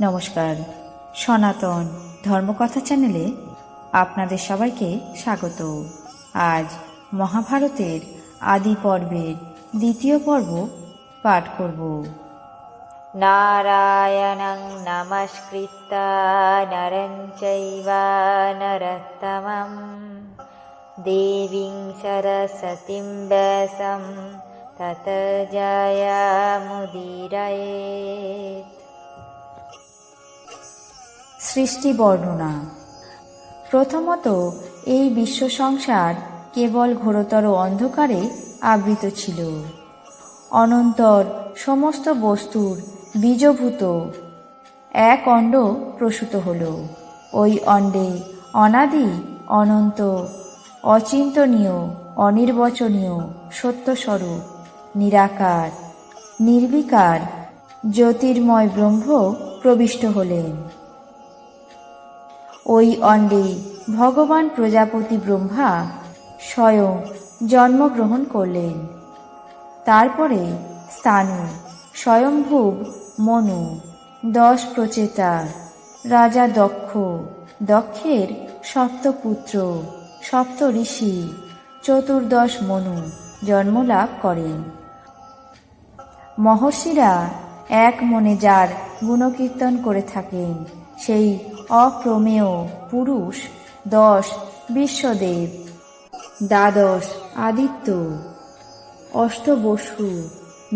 নমস্কার। সনাতন ধর্মকথা চ্যানেলে আপনাদের সবাইকে স্বাগত। আজ মহাভারতের আদি পর্বের দ্বিতীয় পর্ব পাঠ করব। নারায়ণং নমস্কৃত নরঞ্চৈবা নরতমম দেবীং সরস্বতীং ব্যাসম। তত জয়া মুদিরয়ে সৃষ্টি বর্ণনা। প্রথমত, এই বিশ্ব সংসার কেবল ঘোরতর অন্ধকারে আবৃত ছিল। অনন্তর সমস্ত বস্তুর বীজভূত এক অণ্ড প্রসূত হল। ওই অণ্ডে অনাদি, অনন্ত, অচিন্তনীয়, অনির্বচনীয়, সত্যস্বরূপ, নিরাকার, নির্বিকার, জ্যোতির্ময় ব্রহ্ম প্রবিষ্ট হলেন। ওই অণ্ডে ভগবান প্রজাপতি ব্রহ্মা স্বয়ং জন্মগ্রহণ করলেন। তারপরে স্থানু স্বয়ংভূব মনু, দশ প্রচেতা, রাজা দক্ষ, দক্ষের সপ্তপুত্র, সপ্ত ঋষি, চতুর্দশ মনু জন্মলাভ করেন। মহর্ষিরা এক মনে যার গুণকীর্তন করে থাকেন, সেই অপ্রমেয় পুরুষ, দশ, বিশ্বদেব, দ্বাদশ, আদিত্য, অষ্টবসু,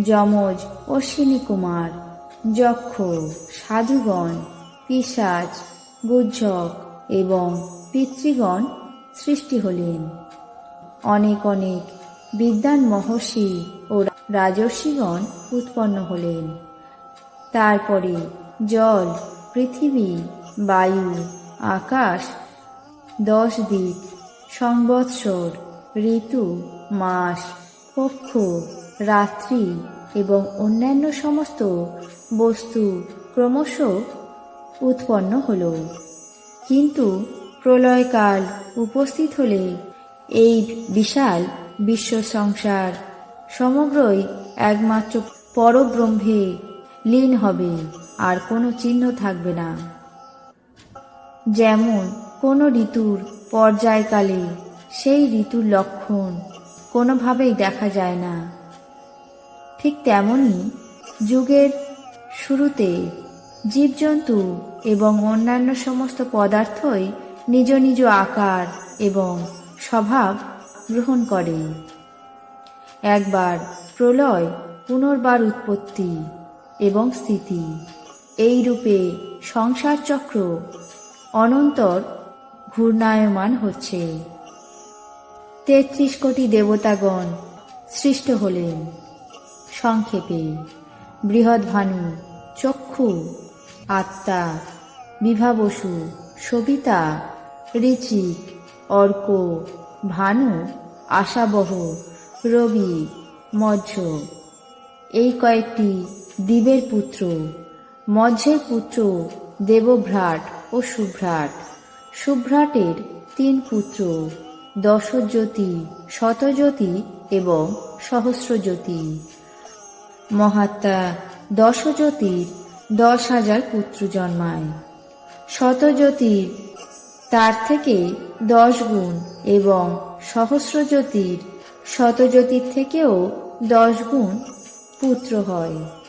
যমজ, অশ্বিনী কুমার, যক্ষ, সাধুগণ পিসাচ গুজ্জক এবং পিতৃগণ সৃষ্টি হলেন। অনেক অনেক বিদ্যান মহর্ষি ও রাজর্ষিগণ উৎপন্ন হলেন। তারপরে জল পৃথিবী, বায়ু, আকাশ, দশ দিক, সংবৎসর, ঋতু, মাস পক্ষ রাত্রি এবং অন্যান্য সমস্ত বস্তু ক্রমশ উৎপন্ন হল। কিন্তু প্রলয়কাল উপস্থিত হলে এই বিশাল বিশ্ব সংসার সমগ্রই একমাত্র পরব্রহ্মে লীন হবে, আর কোনো চিহ্ন থাকবে না। যেমন, কোনো ঋতুর পর্যায়কালে সেই ঋতুর লক্ষণ কোনোভাবেই দেখা যায় না। ঠিক তেমনি যুগের শুরুতে জীবজন্তু এবং অন্যান্য সমস্ত পদার্থই নিজ নিজ আকার এবং স্বভাব গ্রহণ করে। একবার প্রলয় পুনর্বার উৎপত্তি। এবং স্থিতি। এই রূপে সংসার চক্র অনন্তর ঘূর্ণায়মান হচ্ছে। তেত্রিশ কোটি দেবতাগণ সৃষ্ট হলেন। সংক্ষেপে বৃহৎ ভানু চক্ষু, আত্মা বিভাবসু সবিতা, ঋচিক, অর্ক, ভানু, আশাবহ, রবি মধ্য এই কয়েকটি দ্বীপের পুত্র মধ্যের পুত্র, দেবভ্রাট ও সুভ্রাট। সুভ্রাটের তিন পুত্র, দশজ্যোতি, শতজ্যোতি এবং সহস্রজ্যোতি। মহাত্মা দশজ্যোতির দশ হাজার পুত্র জন্মায়। শতজ্যোতির তার থেকে দশ গুণ এবং সহস্রজ্যোতির শতজ্যোতির থেকেও দশ গুণ পুত্র হয়।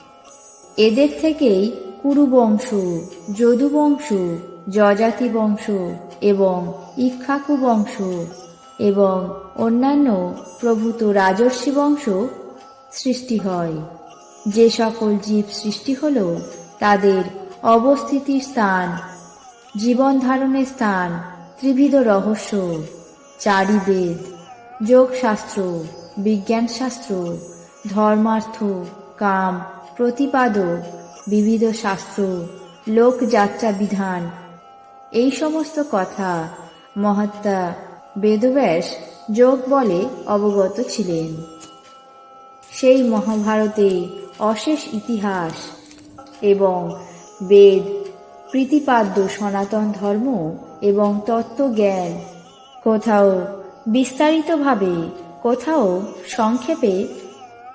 এদের থেকেই কুরুবংশ, যদুবংশ যজাতি বংশ এবং ইক্ষাকু বংশ এবং অন্যান্য প্রভূত রাজর্ষি বংশ সৃষ্টি হয়। যে সকল জীব সৃষ্টি হল, তাদের অবস্থিতির স্থান, জীবন ধারণের স্থান, ত্রিবিধ রহস্য, চারিবেদ, যোগশাস্ত্র, বিজ্ঞানশাস্ত্র, ধর্মার্থ, কাম প্রতিপাদক বিবিধ শাস্ত্র, লোকযাত্রা বিধান। এই সমস্ত কথা মহাত্মা বেদব্যাস যোগ বলে অবগত ছিলেন। সেই মহাভারতে অশেষ ইতিহাস এবং বেদ, প্রীতিপাদ্য, সনাতন ধর্ম এবং তত্ত্বজ্ঞান কোথাও বিস্তারিতভাবে, কোথাও সংক্ষেপে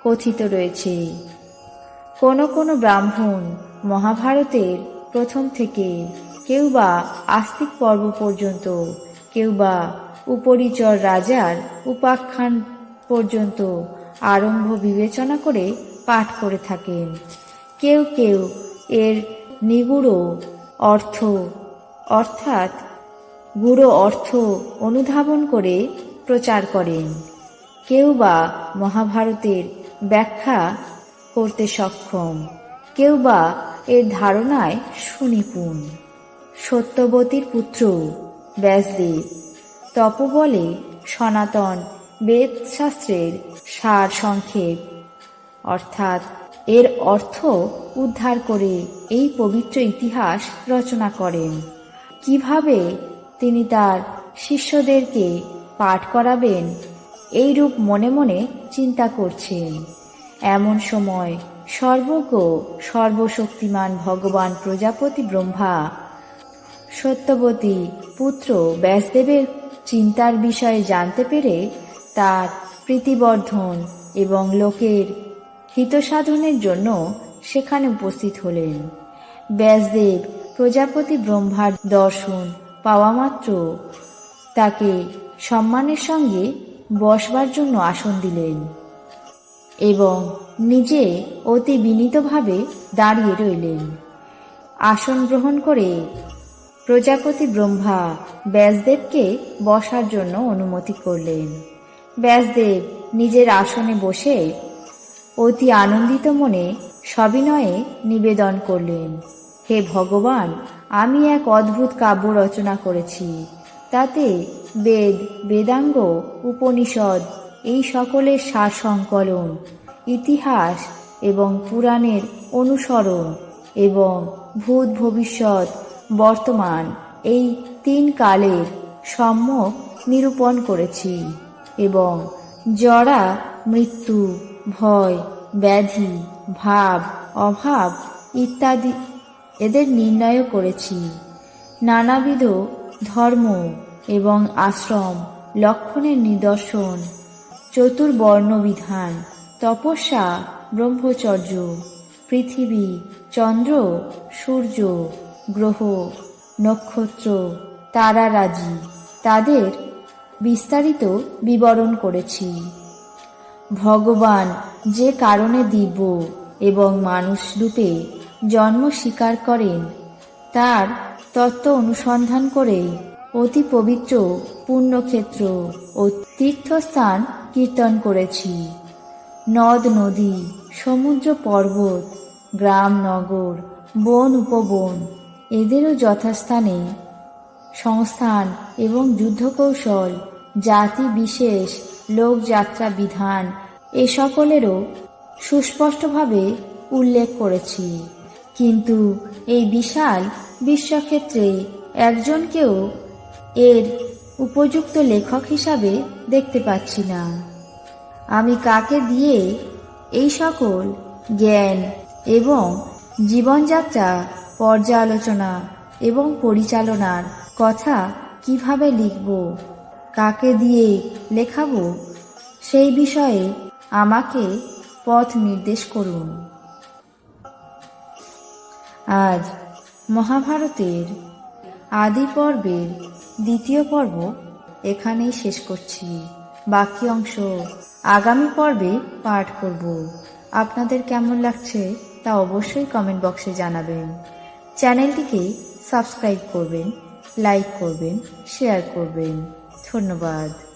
কথিত রয়েছে। কোনো কোনো ব্রাহ্মণ মহাভারতের প্রথম থেকে কেউ বা আস্তিক পর্ব পর্যন্ত, কেউ বা উপরিচর রাজার উপাখ্যান পর্যন্ত আরম্ভ বিবেচনা করে পাঠ করে থাকেন। কেউ কেউ এর নিগুড় অর্থ, অর্থাৎ গুড়ো অর্থ অনুধাবন করে প্রচার করেন। কেউ বা মহাভারতের ব্যাখ্যা করতে সক্ষম। কেউ বা এর ধারণায় সুনিপুণ। সত্যবতীর পুত্র, ব্যাসদেব। তপবলে সনাতন বেদশাস্ত্রের সার সংক্ষেপ। অর্থাৎ এর অর্থ উদ্ধার করে এই পবিত্র ইতিহাস রচনা করেন। কীভাবে তিনি তার শিষ্যদেরকে পাঠ করাবেন এই রূপ মনে মনে চিন্তা করছেন। এমন সময় সর্বজ্ঞ, সর্বশক্তিমান ভগবান প্রজাপতি ব্রহ্মা, সত্যবতী পুত্র ব্যাসদেবের চিন্তার বিষয়ে জানতে পেরে তার প্রীতিবর্ধন এবং লোকের হিতসাধনের জন্য সেখানে উপস্থিত হলেন। ব্যাসদেব প্রজাপতি ব্রহ্মার দর্শন পাওয়া মাত্র তাকে সম্মানের সঙ্গে বসবার জন্য আসন দিলেন। এবং নিজে অতি বিনীতভাবে দাঁড়িয়ে রইলেন। আসন গ্রহণ করে প্রজাপতি ব্রহ্মা ব্যাসদেবকে বসার জন্য অনুমতি করলেন। ব্যাসদেব নিজের আসনে বসে অতি আনন্দিত মনে সবিনয়ে নিবেদন করলেন, হে ভগবান, আমি এক অদ্ভুত কাব্য রচনা করেছি। তাতে বেদ, বেদাঙ্গ, উপনিষদ এই সকলের সার সংকলন ইতিহাস এবং পুরাণের অনুসরণ এবং ভূত ভবিষ্যৎ বর্তমান এই তিন কালের সম্যক নিরূপণ করেছি এবং জরা, মৃত্যু, ভয়, ব্যাধি, ভাব, অভাব ইত্যাদি এদের নির্ণয় করেছি। নানাবিধ ধর্ম এবং আশ্রম লক্ষণের নিদর্শন চতুর্বর্ণ বিধান তপস্যা, ব্রহ্মচর্য, পৃথিবী, চন্দ্র, সূর্য, গ্রহ, নক্ষত্র, তারারাজি, তাদের বিস্তারিত বিবরণ করেছি। ভগবান যে কারণে দিব্য এবং মানুষ রূপে জন্ম স্বীকার করেন, তার তত্ত্ব অনুসন্ধান করে অতি পবিত্র পুণ্যক্ষেত্র ও তীর্থস্থান কীর্তন করেছি। নদ নদী, সমুদ্র পর্বত, গ্রাম নগর, বন উপবন, এদেরও যথাস্থানে সংস্থান এবং যুদ্ধকৌশল, জাতি বিশেষ, লোকযাত্রা বিধান, এ সকলেরও সুস্পষ্টভাবে উল্লেখ করেছি। কিন্তু এই বিশাল বিশ্বক্ষেত্রে একজনকেও এর উপযুক্ত লেখক হিসাবে দেখতে পাচ্ছি না। আমি কাকে দিয়ে এই সকল জ্ঞান এবং জীবনযাত্রা, পর্যালোচনা এবং পরিচালনার কথা কীভাবে লিখব, কাকে দিয়ে লেখাবো, সেই বিষয়ে আমাকে পথ নির্দেশ করুন। আজ মহাভারতের আদি পর্বের দ্বিতীয় পর্ব এখানেই শেষ করছি। বাকি অংশ আগামী পর্বে পাঠ করব। আপনাদের কেমন লাগছে তা অবশ্যই কমেন্ট বক্সে জানাবেন। চ্যানেলটিকে সাবস্ক্রাইব করবেন লাইক করবেন শেয়ার করবেন। ধন্যবাদ।